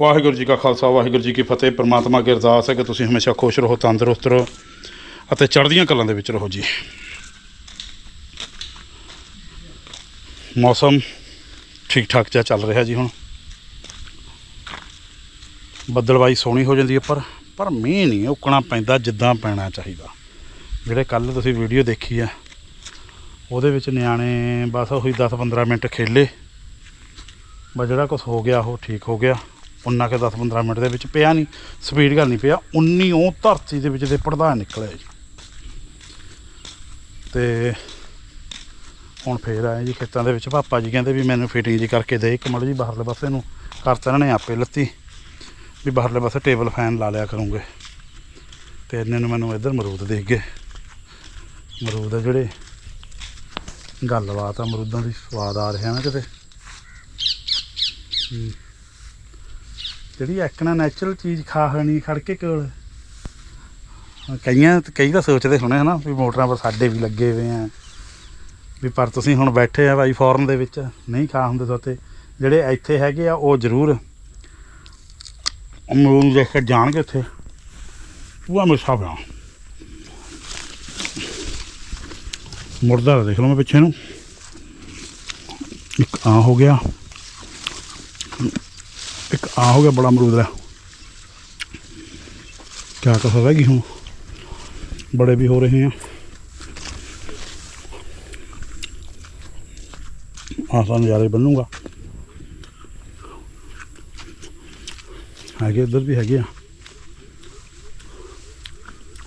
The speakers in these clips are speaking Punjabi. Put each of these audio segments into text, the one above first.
ਵਾਹਿਗੁਰੂ ਜੀ ਕਾ ਖਾਲਸਾ, ਵਾਹਿਗੁਰੂ ਜੀ ਕੀ ਫਤਿਹ। ਪ੍ਰਮਾਤਮਾ ਅੱਗੇ ਅਰਦਾਸ ਹੈ ਕਿ ਤੁਸੀਂ ਹਮੇਸ਼ਾ ਖੁਸ਼ ਰਹੋ, ਤੰਦਰੁਸਤ ਰਹੋ ਅਤੇ ਚੜ੍ਹਦੀਆਂ ਕਲਾਂ ਦੇ ਵਿੱਚ ਰਹੋ ਜੀ। ਮੌਸਮ ਠੀਕ ਠਾਕ ਜਿਹਾ ਚੱਲ ਰਿਹਾ ਜੀ ਹੁਣ। ਬੱਦਲਵਾਈ ਸੋਹਣੀ ਹੋ ਜਾਂਦੀ ਹੈ ਪਰ ਪਰ ਮੀਂਹ ਨਹੀਂ ਉੱਕਣਾ ਪੈਂਦਾ ਜਿੱਦਾਂ ਪੈਣਾ ਚਾਹੀਦਾ। ਜਿਹੜੇ ਕੱਲ ਤੁਸੀਂ ਵੀਡੀਓ ਦੇਖੀ ਆ ਉਹਦੇ ਵਿੱਚ ਨਿਆਣੇ ਬਸ ਉਹੀ 10-15 ਮਿੰਟ ਖੇਲੇ। ਬਸ ਜਿਹੜਾ ਕੁਝ ਹੋ ਗਿਆ, ਉਹ ਠੀਕ ਹੋ ਗਿਆ। ਉਨਾ ਕਿ 10-15 ਮਿੰਟ ਦੇ ਵਿੱਚ ਪਿਆ ਨਹੀਂ ਸਪੀਡ ਗੱਲ ਨਹੀਂ ਪਿਆ, ਉਨੀ ਉਹ ਧਰਤੀ ਦੇ ਵਿੱਚ ਦੇ ਪੜਦਾ ਨਿਕਲਿਆ ਜੀ। ਤੇ ਹੁਣ ਫੇਰ ਆਏ ਜੀ ਖੇਤਾਂ ਦੇ ਵਿੱਚ, ਪਾਪਾ ਜੀ ਕਹਿੰਦੇ ਵੀ ਮੈਨੂੰ ਫਿਟਿੰਗ ਜੀ ਕਰਕੇ ਦੇ, ਇੱਕ ਮੜ ਜੀ ਬਾਹਰਲੇ ਪਾਸੇ ਨੂੰ ਕਰਤਾ ਇਹਨਾਂ ਨੇ ਆਪੇ ਲੱਤੀ, ਵੀ ਬਾਹਰਲੇ ਪਾਸੇ ਟੇਬਲ ਫੈਨ ਲਾ ਲਿਆ ਕਰੂੰਗੇ। ਤੇ ਇੰਨੇ ਨੂੰ ਮੈਨੂੰ ਇੱਧਰ ਮਰੂਦ ਦੇਖ ਗਏ। ਮਰੂਦ ਆ ਜਿਹੜੇ ਗੱਲਬਾਤ ਆ ਮਰੂਦਾਂ ਦੀ, ਸਵਾਦ ਆ ਰਿਹਾ ਨਾ ਕਿਤੇ। ਹੂੰ। ਜਿਹੜੀ ਐਕਣਾ ਨੈਚੁਰਲ ਚੀਜ਼ ਖਾ ਹਣੀ ਖੜ ਕੇ ਕੋਲ ਕਈਆਂ ਕਈ ਤਾਂ ਸੋਚਦੇ ਹੋਣੇ ਹਨਾ ਵੀ ਮੋਟਰਾਂ ਪਰ ਸਾਡੇ ਵੀ ਲੱਗੇ ਹੋਏ ਆ। ਵੀ ਪਰ ਤੁਸੀਂ ਹੁਣ ਬੈਠੇ ਆ ਬਾਈ ਫੋਰਨ ਦੇ ਵਿੱਚ, ਨਹੀਂ ਖਾ ਹੁੰਦੇ ਸੋਤੇ। ਜਿਹੜੇ ਇੱਥੇ ਹੈਗੇ ਆ, ਉਹ ਜ਼ਰੂਰ ਅਮਰੂਦ ਦੇਖ ਕੇ ਜਾਣਗੇ ਉੱਥੇ। ਪੂਰਾ ਮਿੱਠਾ ਪਿਆ ਮੁਰਦਾ ਦੇਖ ਲਓ ਮੈਂ ਪਿੱਛੇ ਨੂੰ। ਇੱਕ ਆ ਹੋ ਗਿਆ। ਇੱਕ ਆ ਹੋ ਗਿਆ ਬੜਾ ਅਮਰੂਦ ਦਾ। ਕਿਆ ਕਸਰ ਰਹਿ ਗਈ ਹੁਣ? ਬੜੇ ਵੀ ਹੋ ਰਹੇ ਆ। ਆਸਾਂ ਨਜ਼ਾਰੇ ਬੰਨੂਗਾ। ਹੈਗੇ ਇੱਧਰ ਵੀ ਹੈਗੇ ਆ।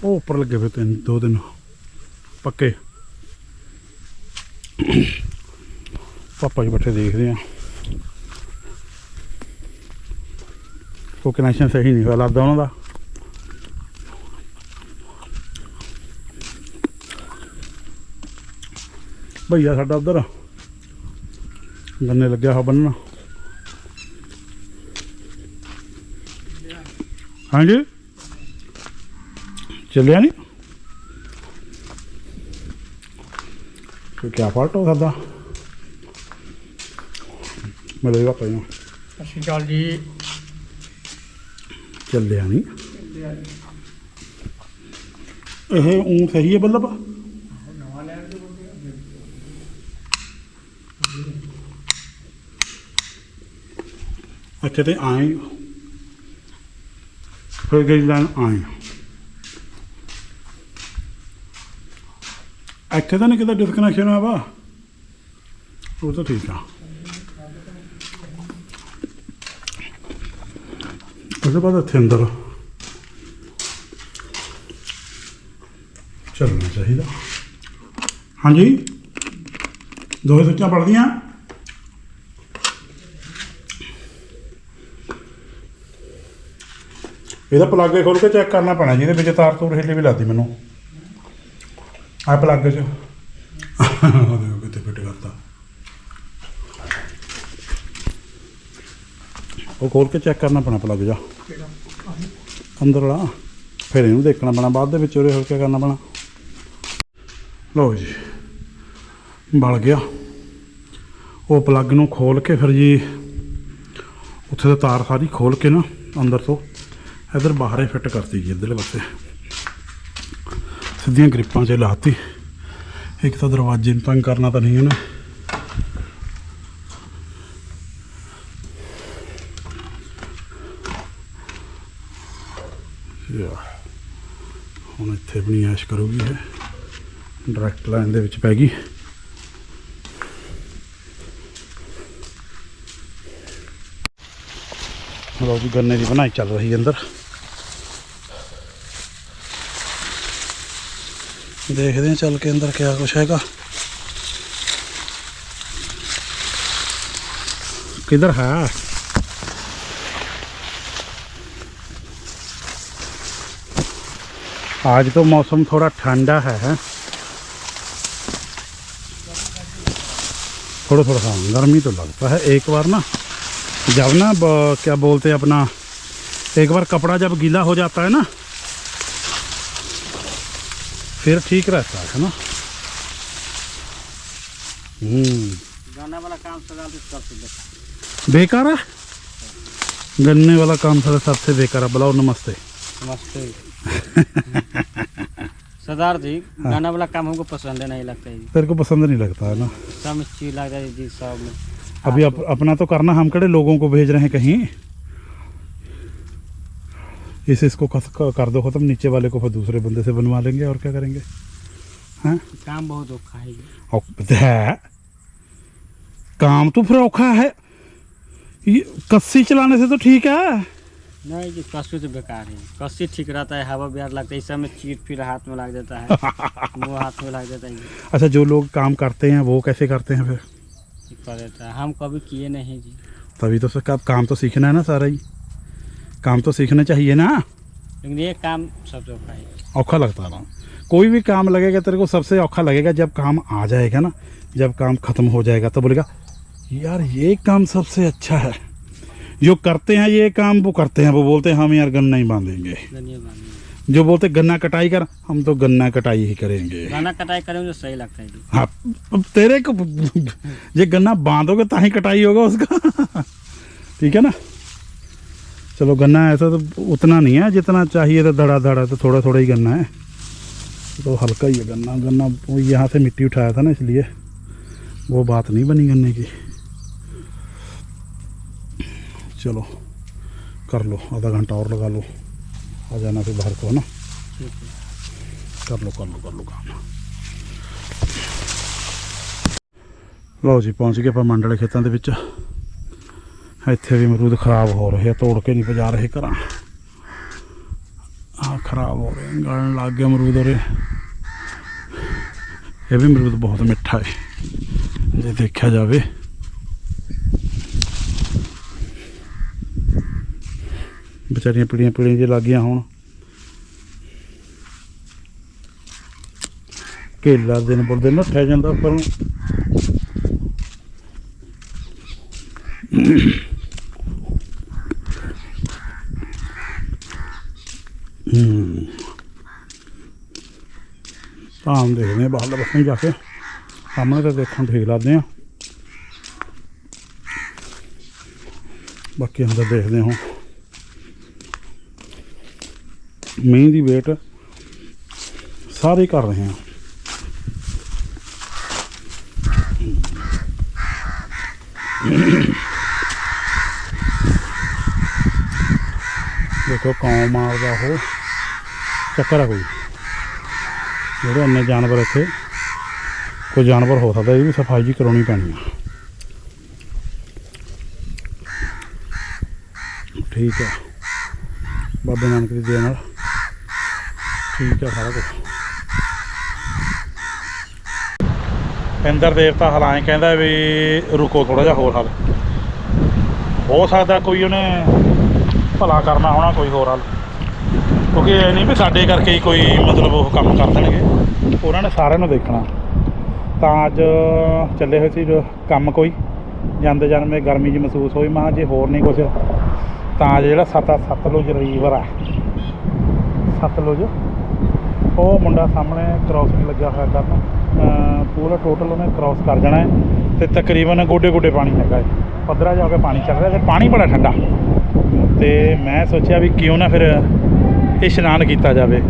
ਉਹ ਉੱਪਰ ਲੱਗੇ ਹੋਏ ਤਿੰਨ, ਦੋ ਦਿਨ ਪੱਕੇ। ਪਾਪਾ ਜੀ ਬੈਠੇ ਦੇਖਦੇ ਆ। ਉਹ ਕਨੈਕਸ਼ਨ ਸਹੀ ਨਹੀਂ ਹੋਇਆ, ਲੱਗਦਾ ਉਹਨਾਂ ਦਾ। ਭਈਆ ਸਾਡਾ ਉਧਰ। ਗੰਨੇ ਲੱਗਿਆ ਹੋਇਆ ਬੰਨਣਾ। ਹਾਂਜੀ? ਚੱਲਿਆ ਨਹੀਂ ਕੋਈ ਕਿਆ ਫਾਲਟ ਹੋ ਸਕਦਾ? ਮੇਰੇ ਪਾਪਾ ਜੀ ਨੂੰ। ਸਤਿ ਸ਼੍ਰੀ ਅਕਾਲ ਜੀ। ਚੱਲਿਆ ਨਹੀਂ। ਇਹ ਉਂ ਸਹੀ ਹੈ ਬੱਲਬ? ਅੱਛਾ ਤੇ ਆਏ ਫਿਰ ਗਈ ਲਾਈਨ ਆਏ ਇੱਥੇ ਤਾਂ ਨਹੀਂ ਕਿਤੇ ਡਿਸਕਨੈਕਸ਼ਨ ਹੋਇਆ ਵਾ। ਉਹ ਤਾਂ ਠੀਕ ਆ। ਉਹਦੇ ਬਾਅਦ ਇੱਥੇ ਅੰਦਰ ਚੱਲਣਾ ਚਾਹੀਦਾ ਹਾਂਜੀ ਦੋਹੇ ਸੱਚਾਂ ਪੜਦੀਆਂ ਇਹਦਾ ਪਲੱਗ ਖੋਲ ਕੇ ਚੈੱਕ ਕਰਨਾ ਪੈਣਾ ਜਿਹਦੇ ਵਿੱਚ ਤਾਰ ਤੂਰ ਹਿੱਲੀ ਵੀ ਲੱਗਦੀ ਮੈਨੂੰ ਆ ਪਲੱਗ 'ਚ ਆਹ ਦੇਖੋ ਕਿਤੇ ਫਿੱਟ ਕਰਤਾ ਉਹ ਖੋਲ ਕੇ ਚੈੱਕ ਕਰਨਾ ਪੈਣਾ ਪਲੱਗ ਜਾ। ਅੰਦਰ ਵਾਲਾ। ਫਿਰ ਇਹਨੂੰ ਦੇਖਣਾ ਪੈਣਾ, ਬਾਅਦ ਦੇ ਵਿੱਚ ਉਰੇ ਹੋ ਕੇ ਕਰਨਾ ਪੈਣਾ। ਲਓ ਜੀ, ਬਲ ਗਿਆ। ਉਹ ਪਲੱਗ ਨੂੰ ਖੋਲ ਕੇ ਫਿਰ ਜੀ, ਉੱਥੇ ਦਾ ਤਾਰ ਸਾਰੀ ਖੋਲ ਕੇ ਨਾ, ਅੰਦਰ ਤੋਂ, ਇਧਰ ਬਾਹਰੇ ਫਿੱਟ ਕਰਤੀ ਜੀ, ਇੱਧਰਲੇ ਪਾਸੇ। ਸਿੱਧੀਆਂ ਗ੍ਰਿਪਾਂ 'ਚ ਲਾਤੀ। ਇੱਕ ਤਾਂ ਦਰਵਾਜ਼ੇ ਨੂੰ ਤੰਗ ਕਰਨਾ ਤਾਂ ਨਹੀਂ ਉਹਨੇ। ਯਾ ਹੁਣ ਇੱਥੇ ਆਪਣੀ ਐਸ਼ ਕਰੂਗੀ ਇਹ ਡਾਇਰੈਕਟ ਲਾਈਨ ਦੇ ਵਿੱਚ ਪੈ ਗਈ। ਲਓ ਜੀ, ਗੰਨੇ ਦੀ ਬਣਾਈ ਚੱਲ ਰਹੀ ਅੰਦਰ। ਦੇਖਦੇ ਹਾਂ ਚੱਲ ਕੇ ਅੰਦਰ ਕਿਆ ਕੁਛ ਹੈਗਾ। ਕਿੱਧਰ ਹੈ? आज तो मौसम थोड़ा ठंडा है हैं? थोड़ा थोड़ा हाँ गर्मी तो लगता है एक बार ना। जब ना क्या बोलते हैं अपना एक बार कपड़ा जब गीला हो जाता है ना फिर ठीक रहता है ना। हम्म। वाला काम सजा बेकार। है गन्ने वाला काम सबसे बेकार। है बुलाओ नमस्ते। नमस्ते। सरदार जी गाना वाला काम हमको पसंद है नहीं लगता है तेरे को पसंद नहीं लगता है ना? सब चीज़ लग जाए जी सब। में अभी अप, अपना तो करना हम कड़े लोगों को भेज रहे हैं कहीं। इस इसको कर दो खत्म नीचे वाले को फिर दूसरे बंदे से बनवा लेंगे और क्या करेंगे? हैं? काम बहुत औखा है है? काम तो फिर औखा है। ये कस्सी चलाने से तो ठीक है। नहीं जी कस्सी तो बेकार है। कस्सी ठीक रहता है हवा बिहार लगता है इस समय चीट फिर हाथ में लग जाता है। मुँह हाथ में लग जाता है। अच्छा जो लोग काम करते हैं वो कैसे करते हैं फिर? कर देता है। हम कभी किए नहीं जी। तभी तो सब काम तो सीखना है ना सारा ही। काम तो सीखना चाहिए ना। लेकिन ये काम सबसे औखा है। औखा लगता है कोई भी काम लगेगा तेरे को सबसे औखा लगेगा जब काम आ जाएगा ना जब काम खत्म हो जाएगा तो बोलेगा यार ये काम सबसे अच्छा है। जो करते हैं ये काम वो करते हैं वो बोलते हैं हम यार गन्ना ही बांधेंगे। जो बोलते गन्ना कटाई कर हम तो गन्ना कटाई ही करेंगे। गन्ना कटाई करेंगे तो सही लगता है हाँ तेरे को ये गन्ना बांधोगे ताही कटाई होगा उसका। ठीक है ना? चलो गन्ना ऐसा तो उतना नहीं है जितना चाहिए तो धड़ा धड़ा तो थोड़ा थोड़ा ही गन्ना है। तो हल्का ही है गन्ना। गन्ना यहाँ से मिट्टी उठाया था ना इसलिए वो बात नहीं बनी गन्ने की। चलो कर लो आधा घंटा और लगा लो आ जाना फिर बाहर को है ना ठीक है ਕਰ ਲੋ ਕਰ ਲੋ ਕਰ ਲੋ ਕੰਮ ਲਓ ਜੀ ਪਹੁੰਚ ਗਏ ਆਪਾਂ ਮੰਡਲੇ ਖੇਤਾਂ ਦੇ ਵਿੱਚ ਇੱਥੇ ਵੀ ਅਮਰੂਦ ਖਰਾਬ ਹੋ ਰਹੇ ਆ ਤੋੜ ਕੇ ਨਹੀਂ ਪਜਾ ਰਹੇ ਘਰਾਂ ਆ ਖਰਾਬ ਹੋ ਰਹੇ ਗਲਣ ਲੱਗ ਗਏ ਅਮਰੂਦ ਉਰੇ ਇਹ ਵੀ ਅਮਰੂਦ ਬਹੁਤ ਮਿੱਠਾ ਹੈ ਜੇ ਦੇਖਿਆ ਜਾਵੇ ਵਿਚਾਰੀਆਂ ਪੀੜੀਆਂ ਪੀੜੀਆਂ ਜੇ ਲੱਗੀਆਂ ਹੋਣ। ਕੇਲਾ ਦਿਨ ਪਰ ਦਿਨ ਨੱਠਿਆ ਜਾਂਦਾ ਉੱਪਰ ਆਮ ਦੇਖਦੇ ਆ ਬਾਹਰ ਬੱਸਾਂ ਜਾ ਕੇ। ਸਾਹਮਣੇ ਤਾਂ ਦੇਖਣ ਠੀਕ ਲੱਗਦੇ ਆ। ਬਾਕੀ ਅੰਦਰ ਦੇਖਦੇ ਹਾਂ। ਮੀਂਹ ਦੀ ਵੇਟ ਸਾਰੇ ਕਰ ਰਹੇ ਹਾਂ। ਦੇਖੋ ਕੌਂ ਮਾਰਦਾ ਉਹ ਚੱਕਰ ਆ ਕੋਈ। ਜਿਹੜੇ ਇੰਨੇ ਜਾਨਵਰ ਇੱਥੇ, ਕੋਈ ਜਾਨਵਰ ਹੋ ਸਕਦਾ, ਇਹ ਵੀ ਸਫ਼ਾਈ ਜੀ ਕਰਾਉਣੀ ਪੈਣੀ ਆ। ਠੀਕ ਆ। ਬਾਬੇ ਨਾਨਕ ਦੀ ਦਇਆ ਨਾਲ ਠੀਕ ਹੈ ਸਾਰਾ ਕੁਝ ਇੰਦਰ ਦੇਵਤਾ ਹਲਾਏ ਕਹਿੰਦਾ ਵੀ ਰੁਕੋ ਥੋੜਾ ਜਿਹਾ ਹੋਰ ਹੱਲ। ਹੋ ਸਕਦਾ ਕੋਈ ਉਹਨੇ ਭਲਾ ਕਰਨਾ ਹੋਣਾ, ਕੋਈ ਹੋਰ ਹੱਲ। ਕਿਉਂਕਿ ਇਹ ਨਹੀਂ ਵੀ ਸਾਡੇ ਕਰਕੇ ਹੀ ਕੋਈ ਮਤਲਬ ਉਹ ਕੰਮ ਕਰ ਦੇਣਗੇ। ਉਹਨਾਂ ਨੇ ਸਾਰਿਆਂ ਨੂੰ ਦੇਖਣਾ। ਤਾਂ ਅੱਜ ਚੱਲੇ ਹੋਏ ਸੀ ਜੋ ਕੰਮ ਕੋਈ। ਜਾਂਦੇ ਜਾਂਦੇ ਮੈਂ ਗਰਮੀ ਜੀ ਮਹਿਸੂਸ ਹੋਈ। ਮਹਾ ਜੇ ਹੋਰ ਨਹੀਂ ਕੁਝ ਤਾਂ ਅੱਜ ਜਿਹੜਾ ਸਤ ਸਤਲੁਜ ਰੀਵਰ ਆ। ਸਤਲੁਜ ਉਹ ਮੁੰਡਾ ਸਾਹਮਣੇ ਕ੍ਰਾਸਿੰਗ ਲੱਗਿਆ ਹੋਇਆ ਕਰਨ। ਪੂਰਾ ਟੋਟਲ ਉਹਨੇ ਕ੍ਰਾਸ ਕਰ ਜਾਣਾ ਹੈ ਤੇ ਤਕਰੀਬਨ ਗੋਡੇ ਗੋਡੇ ਪਾਣੀ ਹੈਗਾ ਹੈ। ਪੱਧਰਾ ਜਾ ਕੇ ਪਾਣੀ ਚੱਲ ਰਿਹਾ ਤੇ ਪਾਣੀ ਬੜਾ ਠੰਡਾ। ਤੇ ਮੈਂ ਸੋਚਿਆ ਵੀ ਕਿਉਂ ਨਾ ਫਿਰ ਇਸ਼ਨਾਨ ਕੀਤਾ ਜਾਵੇ।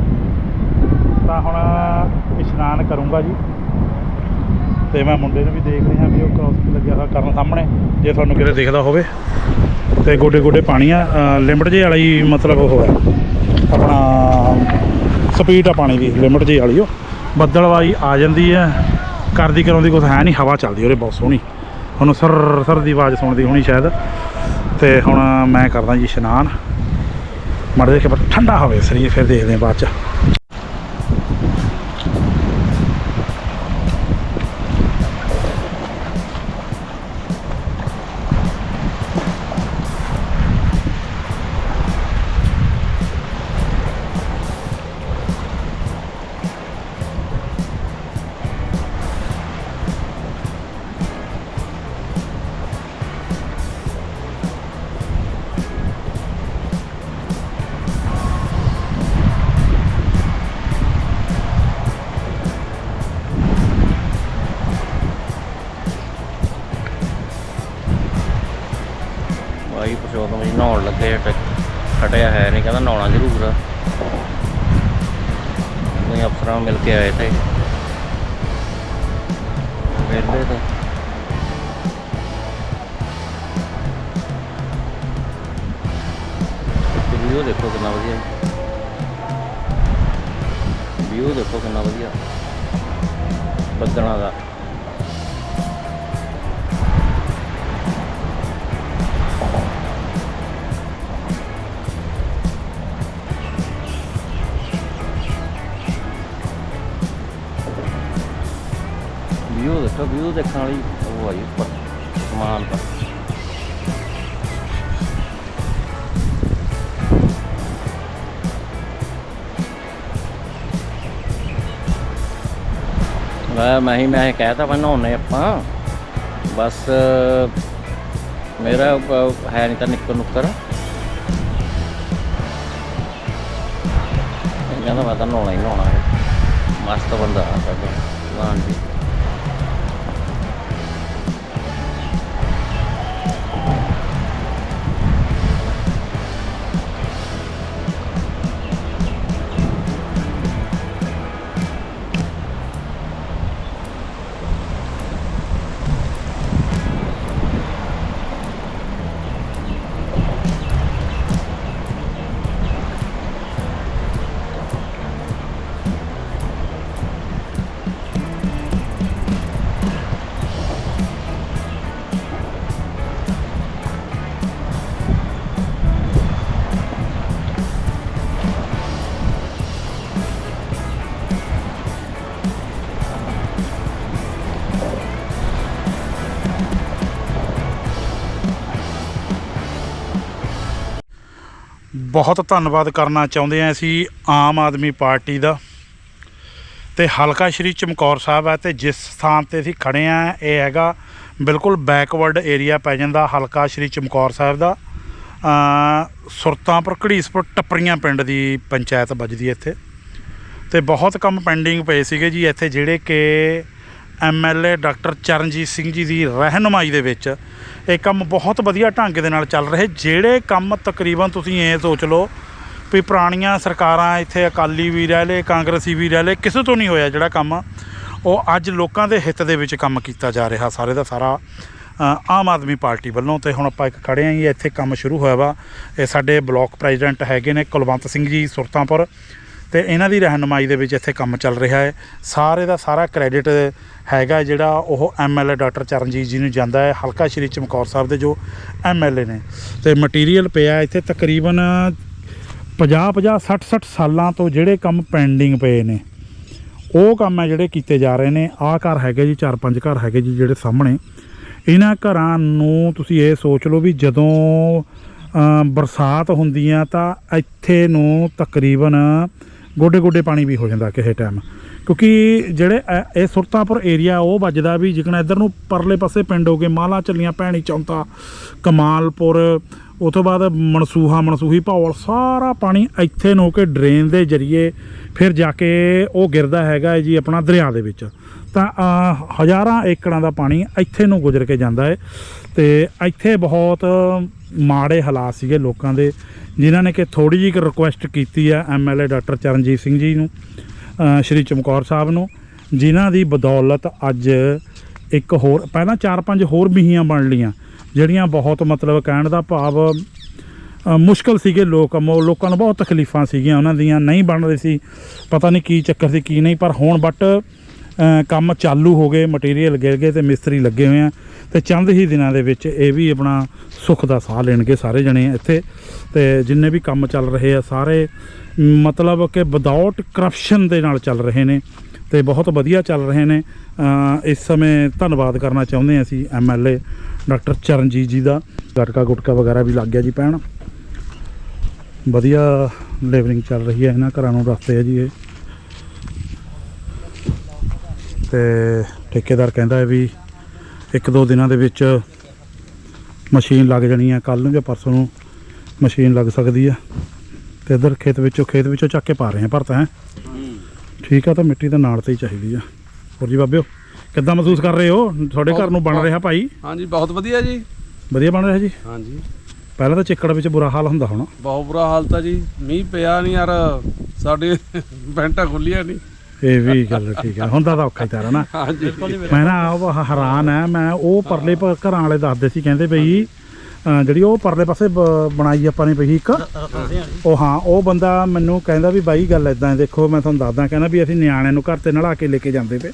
ਤਾਂ ਹੁਣ ਇਸ਼ਨਾਨ ਕਰੂੰਗਾ ਜੀ। ਤੇ ਮੈਂ ਮੁੰਡੇ ਨੂੰ ਵੀ ਦੇਖ ਰਿਹਾ ਵੀ ਉਹ ਕ੍ਰਾਸਿੰਗ ਲੱਗਿਆ ਹੋਇਆ ਕਰਨ ਸਾਹਮਣੇ। ਜੇ ਤੁਹਾਨੂੰ ਕਿਤੇ ਦਿਖਦਾ ਹੋਵੇ। ਤੇ ਗੋਡੇ ਗੋਡੇ ਪਾਣੀ ਆ ਲਿਮਟ ਜੇ ਵਾਲਾ ਹੀ ਮਤਲਬ ਉਹ ਹੈ। ਆਪਣਾ ਸਪੀਡ ਆ ਪਾਣੀ ਦੀ ਲਿਮਟ ਜੇ ਵਾਲੀ ਉਹ। ਬੱਦਲਵਾਈ ਆ ਜਾਂਦੀ ਹੈ। ਕਰਦੀ ਕਰਾਉਂਦੀ ਕੁਛ ਹੈ ਨਹੀਂ, ਹਵਾ ਚੱਲਦੀ ਉਹਦੇ ਬਹੁਤ ਸੋਹਣੀ। ਹੁਣ ਸਰ ਸਰ ਦੀ ਆਵਾਜ਼ ਸੁਣਦੀ ਹੋਣੀ ਸ਼ਾਇਦ। ਤੇ ਹੁਣ ਮੈਂ ਕਰਦਾ ਜੀ ਇਸ਼ਨਾਨ। ਮੜ ਦੇ ਕੇ ਠੰਡਾ ਹੋਵੇ, ਸਰੀਰ ਫਿਰ ਦੇਖਦੇ ਹਾਂ ਬਾਅਦ ਚ। ਕੇ ਹਟਿਆ ਹੈ ਨਹੀਂ, ਕਹਿੰਦਾ ਨਹਾਉਣਾ ਜ਼ਰੂਰ ਆ। ਨਹੀਂ, ਅਫਸਰਾਂ ਮਿਲ ਕੇ ਆਏ ਤੇ। ਵੇਲੇ ਤੇ। ਵੀਡੀਓ ਦੇਖੋ ਕਿੰਨਾ ਵਧੀਆ। ਵੀਊ ਦੇਖੋ ਕਿੰਨਾ ਵਧੀਆ। ਬੱਦਲਾਂ ਦਾ। ਵੀਊ ਦੇਖਣ ਵਾਲੀ ਉਹ ਆਈ ਉੱਪਰ, ਸਮਾਨ ਤਾਂ। ਮੈਂ ਮੈਂ ਹੀ ਮੈਂ ਕਹਿਤਾ ਮੈਂ ਨਹਾਉਣੇ ਆਪਾਂ। ਬਸ, ਮੇਰਾ ਹੈ ਨਹੀਂ ਤਾਂ ਨਿੱਕਰ ਨੁੱਕਰ। ਇਹ ਕਹਿੰਦਾ ਮੈਂ ਤਾਂ ਨਹਾਉਣਾ ਹੀ ਨਹਾਉਣਾ ਮਸਤ ਬੰਦਾ ਆ ਸਾਡਾ। ਲਾਂ ਬਹੁਤ ਧੰਨਵਾਦ ਕਰਨਾ ਚਾਹੁੰਦੇ ਹਾਂ ਅਸੀਂ ਆਮ ਆਦਮੀ ਪਾਰਟੀ ਦਾ। ਤੇ ਹਲਕਾ ਸ਼੍ਰੀ ਚਮਕੌਰ ਸਾਹਿਬ ਹੈ ਤੇ ਜਿਸ ਸਥਾਨ ਤੇ ਅਸੀਂ ਖੜੇ ਆ ਇਹ ਹੈਗਾ ਬਿਲਕੁਲ ਬੈਕਵਰਡ ਏਰੀਆ ਪੈ ਜਾਂਦਾ ਹਲਕਾ ਸ਼੍ਰੀ ਚਮਕੌਰ ਸਾਹਿਬ ਦਾ। ਸੁਰਤਾਂਪੁਰ ਘੜੀਸਪੁਰ ਟੱਪਰੀਆਂ ਪਿੰਡ ਦੀ ਪੰਚਾਇਤ ਵੱਜਦੀ ਇੱਥੇ। ਤੇ ਬਹੁਤ ਕੰਮ ਪੈਂਡਿੰਗ ਪਏ ਸੀਗੇ ਜੀ ਇੱਥੇ ਜਿਹੜੇ ਕਿ ਐਮਐਲਏ ਡਾਕਟਰ ਚਰਨਜੀਤ ਸਿੰਘ ਜੀ ਦੀ ਰਹਿਨੁਮਾਈ ਦੇ ਵਿੱਚ ਇਹ ਕੰਮ ਬਹੁਤ ਵਧੀਆ ਢੰਗ ਦੇ ਨਾਲ ਚੱਲ ਰਹੇ। ਜਿਹੜੇ ਕੰਮ ਤਕਰੀਬਨ ਤੁਸੀਂ ਇਹ ਸੋਚ ਲਓ ਵੀ ਪੁਰਾਣੀਆਂ ਸਰਕਾਰਾਂ ਇੱਥੇ ਅਕਾਲੀ ਵੀ ਰਹਿ ਲਏ, ਕਾਂਗਰਸੀ ਵੀ ਰਹਿ ਲਏ, ਕਿਸੇ ਤੋਂ ਨਹੀਂ ਹੋਇਆ ਜਿਹੜਾ ਕੰਮ। ਉਹ ਅੱਜ ਲੋਕਾਂ ਦੇ ਹਿੱਤ ਦੇ ਵਿੱਚ ਕੰਮ ਕੀਤਾ ਜਾ ਰਿਹਾ ਸਾਰੇ ਦਾ ਸਾਰਾ। ਆਮ ਆਦਮੀ ਪਾਰਟੀ ਵੱਲੋਂ ਤੇ ਹੁਣ ਆਪਾਂ ਇੱਕ ਖੜੇ ਆਂ ਜੀ, ਇੱਥੇ ਕੰਮ ਸ਼ੁਰੂ ਹੋਇਆ ਵਾ। ਇਹ ਸਾਡੇ ਬਲਾਕ ਪ੍ਰੈਜ਼ੀਡੈਂਟ ਹੈਗੇ ਨੇ ਕੁਲਵੰਤ ਸਿੰਘ ਜੀ ਸੁਰਤਾਂਪੁਰ। ਤੇ ਇਹਨਾਂ ਦੀ ਰਹਿਨੁਮਾਈ ਦੇ ਵਿੱਚ ਇੱਥੇ ਕੰਮ ਚੱਲ ਰਿਹਾ ਹੈ। ਸਾਰੇ ਦਾ ਸਾਰਾ ਕ੍ਰੈਡਿਟ ਹੈਗਾ ਜਿਹੜਾ ਉਹ ਐਮਐਲਏ ਡਾਕਟਰ ਚਰਨਜੀਤ ਜੀ ਨੂੰ ਜਾਂਦਾ ਹੈ, ਹਲਕਾ ਸ਼੍ਰੀ ਚਮਕੌਰ ਸਾਹਿਬ ਦੇ ਜੋ ਐਮਐਲਏ ਨੇ। ਤੇ ਮਟੀਰੀਅਲ ਪਿਆ ਇੱਥੇ ਤਕਰੀਬਨ 50 50 60 60 ਸਾਲਾਂ ਤੋਂ ਜਿਹੜੇ ਕੰਮ ਪੈਂਡਿੰਗ ਪਏ ਨੇ, ਉਹ ਕੰਮ ਹੈ ਜਿਹੜੇ ਕੀਤੇ ਜਾ ਰਹੇ ਨੇ। ਆਹ ਘਰ ਹੈਗੇ ਜੀ, ਚਾਰ ਪੰਜ ਘਰ ਹੈਗੇ ਜੀ ਜਿਹੜੇ ਸਾਹਮਣੇ। ਇਹਨਾਂ ਘਰਾਂ ਨੂੰ ਤੁਸੀਂ ਇਹ ਸੋਚ ਲਓ ਵੀ ਜਦੋਂ ਬਰਸਾਤ ਹੁੰਦੀ ਆ ਤਾਂ ਇੱਥੇ ਨੂੰ ਤਕਰੀਬਨ ਗੋਡੇ ਗੋਡੇ ਪਾਣੀ ਵੀ ਹੋ ਜਾਂਦਾ ਕਿਸੇ ਟਾਈਮ ਕਿਉਂਕਿ ਜਿਹੜੇ ਇਹ- ਇਹ ਸੁਰਤਾਪੁਰ ਏਰੀਆ ਉਹ ਵੱਜਦਾ ਵੀ ਜਿਕਣਾ ਇੱਧਰ ਨੂੰ ਪਰਲੇ ਪਾਸੇ ਪਿੰਡ ਹੋ ਗਏ ਮਾਲਾ ਚੱਲੀਆਂ ਭੈਣੀ ਚੌਂਤਾ ਕਮਾਲਪੁਰ ਉਹ ਤੋਂ ਬਾਅਦ ਮਨਸੂਹਾ ਮਨਸੂਹੀ ਭੌਲ ਸਾਰਾ ਪਾਣੀ ਇੱਥੇ ਨੂੰ ਕਿ ਡਰੇਨ ਦੇ ਜ਼ਰੀਏ ਫਿਰ ਜਾ ਕੇ ਉਹ ਗਿਰਦਾ ਹੈਗਾ ਹੈ ਜੀ ਆਪਣਾ ਦਰਿਆ ਦੇ ਵਿੱਚ। ਤਾਂ ਅਹ, ਹਜ਼ਾਰਾਂ ਏਕੜਾਂ ਦਾ ਪਾਣੀ ਇੱਥੇ ਨੂੰ ਗੁਜ਼ਰ ਕੇ ਜਾਂਦਾ ਹੈ ਤੇ ਇੱਥੇ ਬਹੁਤ ਮਾੜੇ ਹਾਲਾਤ ਸੀਗੇ ਲੋਕਾਂ ਦੇ ਜਿਨ੍ਹਾਂ ਨੇ ਕਿ ਥੋੜੀ ਜਿਹੀ ਇੱਕ ਰਿਕੁਐਸਟ ਕੀਤੀ ਆ ਐਮਐਲਏ ਡਾਕਟਰ ਚਰਨਜੀਤ ਸਿੰਘ ਜੀ ਨੂੰ ਸ਼੍ਰੀ ਚਮਕੌਰ ਸਾਹਿਬ ਨੂੰ ਜਿਨ੍ਹਾਂ ਦੀ ਬਦੌਲਤ ਅੱਜ ਇੱਕ ਹੋਰ ਪਹਿਲਾਂ ਚਾਰ ਪੰਜ ਹੋਰ ਬੀਹੀਆਂ ਬਣ ਲੀਆਂ ਜਿਹੜੀਆਂ ਬਹੁਤ ਮਤਲਬ ਕਹਿਣ ਦਾ ਭਾਵ ਅ, ਮੁਸ਼ਕਲ ਸੀਗੇ ਲੋਕ ਲੋਕਾਂ ਨੂੰ ਬਹੁਤ ਤਕਲੀਫਾਂ ਸੀਗੀਆਂ ਉਹਨਾਂ ਦੀਆਂ ਨਹੀਂ ਬਣ ਰਹੀ ਸੀ ਪਤਾ ਨਹੀਂ ਕੀ ਚੱਕਰ ਸੀ ਕੀ ਨਹੀਂ ਪਰ ਹੁਣ ਬਟ ਕੰਮ ਚਾਲੂ ਹੋ ਗਏ ਮਟੀਰੀਅਲ ਗਿਰ ਗਏ ਤੇ ਮਿਸਤਰੀ ਲੱਗੇ ਹੋਏ ਆ ਤੇ ਚੰਦ ਹੀ ਦਿਨਾਂ ਦੇ ਵਿੱਚ ਇਹ ਵੀ ਆਪਣਾ ਸੁੱਖ ਦਾ ਸਾਹ ਲੈਣਗੇ ਸਾਰੇ ਜਣੇ ਇੱਥੇ। ਤੇ ਜਿੰਨੇ ਵੀ ਕੰਮ ਚੱਲ ਰਹੇ ਆ, ਸਾਰੇ ਮਤਲਬ ਕਿ ਵਿਦਆਊਟ ਕਰਪਸ਼ਨ ਦੇ ਨਾਲ ਚੱਲ ਰਹੇ ਨੇ ਤੇ ਬਹੁਤ ਵਧੀਆ ਚੱਲ ਰਹੇ ਨੇ। ਇਸ ਸਮੇਂ ਧੰਨਵਾਦ ਕਰਨਾ ਚਾਹੁੰਦੇ ਹਾਂ ਅਸੀਂ ਐਮਐਲਏ ਡਾਕਟਰ ਚਰਨਜੀਤ ਜੀ ਦਾ। ਗਟਕਾ ਗੁਟਕਾ ਵਗੈਰਾ ਵੀ ਲੱਗ ਗਿਆ ਜੀ ਪੈਣ ਵਧੀਆ ਲੇਬਰਿੰਗ ਚੱਲ ਰਹੀ ਹੈ, ਇਹਨਾਂ ਘਰਾਂ ਨੂੰ ਰਸਤੇ ਆ ਜੀ ਇਹ। ਤੇ ਠੇਕੇਦਾਰ ਕਹਿੰਦਾ ਹੈ ਵੀ ਇੱਕ ਦੋ ਦਿਨਾਂ ਦੇ ਵਿੱਚ ਮਸ਼ੀਨ ਲੱਗ ਜਾਣੀ ਹੈ। ਕੱਲ ਨੂੰ ਜਾਂ ਪਰਸੋਂ ਨੂੰ ਮਸ਼ੀਨ ਲੱਗ ਸਕਦੀ ਆ ਤੇ ਇਧਰ ਖੇਤ ਵਿੱਚੋਂ ਖੇਤ ਵਿੱਚੋਂ ਚੱਕ ਕੇ ਪਾ ਰਹੇ ਆ ਭਰਤਾ ਹੈ। ਠੀਕ ਆ ਤਾਂ ਮਿੱਟੀ ਤਾਂ ਨਾਲ ਤੇ ਹੀ ਚਾਹੀਦੀ ਆ। ਹੋਰ ਜੀ ਬਾਬਿਓ ਕਿੱਦਾਂ ਮਹਿਸੂਸ ਕਰ ਰਹੇ ਹੋ? ਤੁਹਾਡੇ ਘਰ ਨੂੰ ਬਣ ਰਿਹਾ ਭਾਈ? ਹਾਂਜੀ ਬਹੁਤ ਵਧੀਆ ਜੀ। ਵਧੀਆ ਬਣ ਰਿਹਾ ਜੀ? ਹਾਂਜੀ। ਪਹਿਲਾਂ ਤਾਂ ਚਿੱਕੜ ਵਿੱਚ ਬੁਰਾ ਹਾਲ ਹੁੰਦਾ ਹੋਣਾ। ਬਹੁਤ ਬੁਰਾ ਹਾਲ ਤਾਂ ਜੀ। ਮੀਂਹ ਪਿਆ ਨਹੀਂ ਯਾਰ। ਸਾਡੇ ਪੈਂਟਾਂ ਖੁੱਲੀਆਂ ਨਹੀਂ ਇਹ ਵੀ ਗੱਲ ਠੀਕ ਹੈ ਹੁੰਦਾ ਤਾਂ ਔਖਾ ਹੀ ਤਾਰਾ ਨਾ। ਹਾਂਜੀ। ਮੈਂ ਨਾ ਉਹ ਹੈਰਾਨ ਹੈ ਮੈਂ ਉਹ ਪਰਲੇ ਪ- ਘਰਾਂ ਵਾਲੇ ਦੱਸਦੇ ਸੀ ਕਹਿੰਦੇ ਬਈ ਅਹ ਜਿਹੜੀ ਉਹ ਪਰਲੇ ਪਾਸੇ ਬ- ਬਣਾਈ ਆਪਾਂ ਨੇ ਬਈ ਇੱਕ। ਉਹ ਹਾਂ ਉਹ ਬੰਦਾ ਮੈਨੂੰ ਕਹਿੰਦਾ ਵੀ ਬਾਈ ਗੱਲ ਇਦਾਂ ਦੇਖੋ ਮੈਂ ਤੁਹਾਨੂੰ ਦੱਸਦਾ ਕਹਿੰਦਾ ਵੀ ਅਸੀਂ ਨਿਆਣਿਆਂ ਨੂੰ ਘਰ ਤੇ ਨਲਾ ਕੇ ਲੈ ਕੇ ਜਾਂਦੇ ਤੇ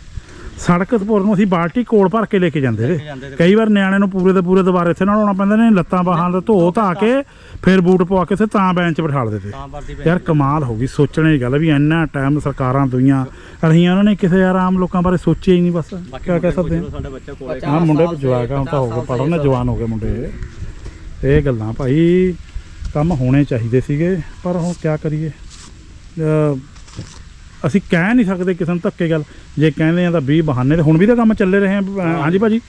ਸੜਕ ਸਪੋਰ ਨੂੰ ਅਸੀਂ ਬਾਲਟੀ ਕੋਲ ਭਰ ਕੇ ਲੈ ਕੇ ਜਾਂਦੇ ਤੇ ਕਈ ਵਾਰ ਨਿਆਣਿਆਂ ਨੂੰ ਪੂਰੇ ਦੇ ਪੂਰੇ ਦੁਬਾਰੇ ਇੱਥੇ ਨਲਾਉਣਾ ਪੈਂਦਾ ਨੇ ਲੱਤਾਂ ਬਾਹਾਂ ਦਾ ਧੋ ਧਾ ਕੇ ਫਿਰ ਬੂਟ ਪਵਾ ਕੇ ਤੇ ਤਾਂ ਬੈਂਚ ਬਿਠਾ ਲਦੇ ਤੇ। ਯਾਰ ਕਮਾਲ ਹੋ ਗਈ ਸੋਚਣ ਦੀ ਗੱਲ ਵੀ ਇੰਨਾ ਟਾਈਮ ਸਰਕਾਰਾਂ ਦੁਈਆਂ। ਰਹੀਆਂ ਉਹਨਾਂ ਨੇ ਕਿਸੇ ਯਾਰ ਆਮ ਲੋਕਾਂ ਬਾਰੇ ਸੋਚਿਆ ਹੀ ਨਹੀਂ ਬਸ। ਕਿਆ ਕਹਿ ਸਕਦੇ ਹਾਂ ਮੁੰਡੇ ਜਵਾਕ ਹੁਣ ਤਾਂ ਹੋ ਗਏ ਪੜ੍ਹਨ ਜਵਾਨ ਹੋ ਗਏ ਮੁੰਡੇ। ਇਹ ਗੱਲਾਂ ਭਾਈ ਕੰਮ ਹੋਣੇ ਚਾਹੀਦੇ ਸੀਗੇ ਪਰ ਹੁਣ ਕਿਆ ਕਰੀਏ? ਅਸੀਂ ਕਹਿ ਨਹੀਂ ਸਕਦੇ ਕਿਸੇ ਨੂੰ ਧੱਕੇ ਗੱਲ। ਜੇ ਕਹਿੰਦੇ ਆ ਤਾਂ 20 ਬਹਾਨੇ ਤੇ ਹੁਣ ਵੀ ਤਾਂ ਕੰਮ ਚੱਲੇ ਰਹੇ ਆ ਹਾਂਜੀ ਭਾਜੀ?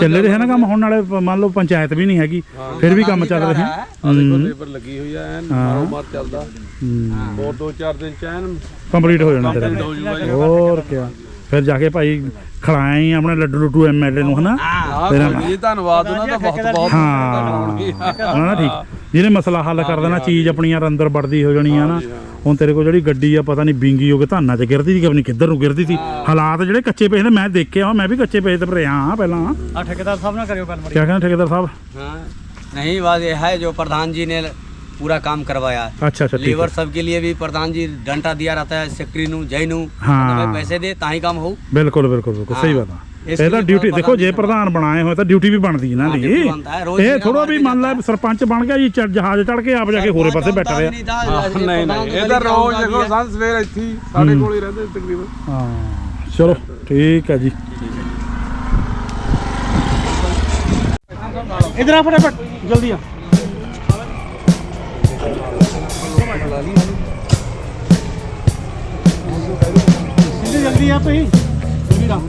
ਚੱਲੇ ਰਹੇ ਨਾ ਕੰਮ ਹੁਣ ਨਾਲੇ ਮੰਨ ਲਓ ਪੰਚਾਇਤ ਵੀ ਨਹੀਂ ਹੈਗੀ ਫਿਰ ਵੀ ਕੰਮ ਚੱਲ ਰਿਹਾ ਦੇਖੋ ਲੇਬਰ ਲੱਗੀ ਹੋਈ ਐ ਐਨ ਹਾਂ। ਮਾਰੋ ਮਾਰ ਚੱਲਦਾ ਹੋਰ ਦੋ ਚਾਰ ਦਿਨ ਚ ਐਨ ਕੰਪਲੀਟ ਹੋ ਜਾਣਾ ਤੇਰਾ। ਹੋ ਹੋਰ ਕਿਆ ਫਿਰ ਜਾ ਕੇ ਭਾਈ ਖਿਲਾਏ ਆਪਣੇ ਲੱਡੂ ਲੱਡੂ ਐਮਐਲਏ ਨੂੰ ਹਨਾ? ਹਾਂ ਤੇਰਾ ਜੀ ਧੰਨਵਾਦ ਉਹਨਾਂ ਦਾ ਬਹੁਤ ਬਹੁਤ ਹਾਂ। ਠੀਕ। ਜਿਹਨੇ ਮਸਲਾ ਹੱਲ ਕਰ ਦੇਣਾ ਚੀਜ਼ ਆਪਣੀ ਯਾਰ ਅੰਦਰ ਵੜਦੀ ਹੋ ਜਾਣੀ ਨਾ ਹੁਣ ਤੇਰੇ ਕੋਲ ਜਿਹੜੀ ਗੱਡੀ ਆ ਪਤਾ ਨਹੀਂ ਬਿੰਗੀ ਹੋ ਕੇ ਧਾਨਾਂ 'ਚ ਗਿਰਦੀ ਸੀ ਕਿ ਆਪਣੀ ਕਿੱਧਰ ਨੂੰ ਗਿਰਦੀ ਸੀ ਹਾਲਾਤ ਜਿਹੜੇ ਕੱਚੇ ਪਏ ਨੇ ਮੈਂ ਦੇਖਿਆ ਹਾਂ ਮੈਂ ਵੀ ਕੱਚੇ ਪਏ ਤੇ ਭਰਿਆ ਹਾਂ ਪਹਿਲਾਂ ਆ ਠੇਕੇਦਾਰ ਸਾਹਿਬ ਨਾਲ ਕਰਿਓ ਗੱਲ ਮੜੀ ਕਿਆ ਕਹਿੰਦਾ ਠੇਕੇਦਾਰ ਸਾਹਿਬ हाँ नहीं बात ये है जो प्रधान जी ने पूरा काम करवाया है ਅੱਛਾ ਅੱਛਾ ਠੀਕ लेबर ਹੈ सब के लिए भी प्रधान जी डंटा दिया रहता है सेक्रेटरी नु जय नु हाँ। भाई पैसे दे ताही काम हो ਬਿਲਕੁਲ ਬਿਲਕੁਲ ਬਿਲਕੁਲ ਸਹੀ ਬਾਤ ਆ ਇਸ ਇਹ ਤਾਂ ਡਿਊਟੀ ਦੇਖੋ ਜੇ ਪ੍ਰਧਾਨ ਬਣਾਏ ਹੋਏ ਤਾਂ ਡਿਊਟੀ ਵੀ ਬਣਦੀ ਇਹਨਾਂ ਦੀ। ਇਹ ਥੋੜਾ ਵੀ ਮੰਨ ਲੈ ਸਰਪੰਚ ਬਣ ਗਿਆ ਜੀ ਜਹਾਜ਼ ਚੜ ਕੇ ਆਪ ਜਾ ਕੇ ਹੋਰੇ ਪਾਸੇ ਬੈਠ ਰਿਹਾ। ਨਹੀਂ ਨਹੀਂ ਇਹ ਰੋਜ਼ ਦੇਖੋ ਸਾਂ ਸਵੇਰ ਇੱਥੇ ਸਾਡੇ ਕੋਲ ਹੀ ਰਹਿੰਦੇ ਤਕਰੀਬਨ। ਹਾਂ ਚਲੋ ਠੀਕ ਹੈ ਜੀ। ਇਧਰ ਆ ਫਟਾਫਟ ਜਲਦੀ ਆ। ਜਲਦੀ ਆ ਤੁਸੀਂ। ਜਲਦੀ ਰਾਮ।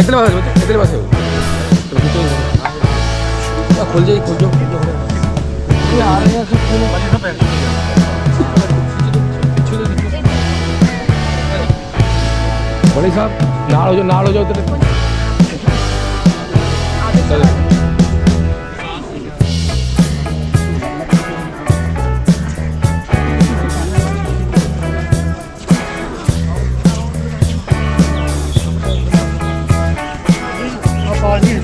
ఎట్లా బాధ ఎట్లా బాధ खोल जाइए खोल जाओ ये आ रहे हैं सब पूरे बने ना बैठ बड़े साहब नाल हो जाओ नाल हो जाओ तेरे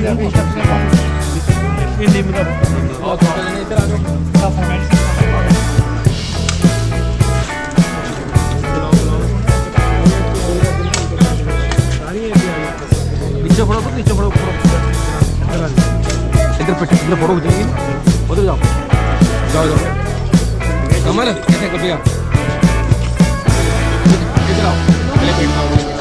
Ja, ich hab's noch. Wir nehmen noch. Oh, नीचे पड़ो तो नीचे पड़ो पड़ो इधर पे इधर पड़ो हो जाएगी उधर जाओ जाओ जाओ कमर कैसे कर दिया इधर आओ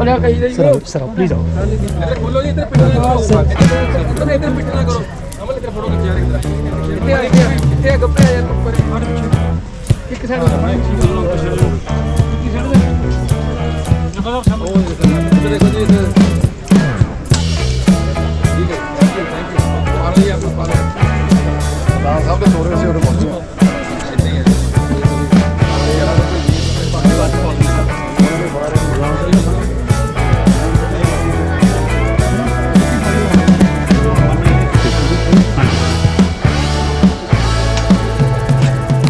ਬਲਿਆ ਕਹੀ ਜਾਈ ਸਰ ਸਰ ਪਲੀਜ਼ ਆਓ। ਇੱਧਰ ਖੋਲੋ ਜੀ ਇੱਧਰ ਪਿੱਟਣਾ ਕਰੋ। ਇੱਧਰ ਇੱਧਰ ਪਿੱਟਣਾ ਕਰੋ। ਅਮਲ ਇੱਧਰ ਫੜੋ ਕਿੱਥੇ ਆ ਰਿਹਾ ਇੱਧਰ ਇੱਥੇ ਆ ਗਿਆ ਇੱਥੇ ਗੱਪੇ ਆ ਯਾਰ ਉੱਪਰ ਫੜ ਪਿੱਛੇ। ਇੱਕ ਸਾਈਡ ਹੋਣਾ ਇੱਕ ਸਾਈਡ ਹੋਣਾ ਇੱਕ ਸਾਈਡ ਦੇ ਦੇਖੋ ਜੀ ਇੱਧਰ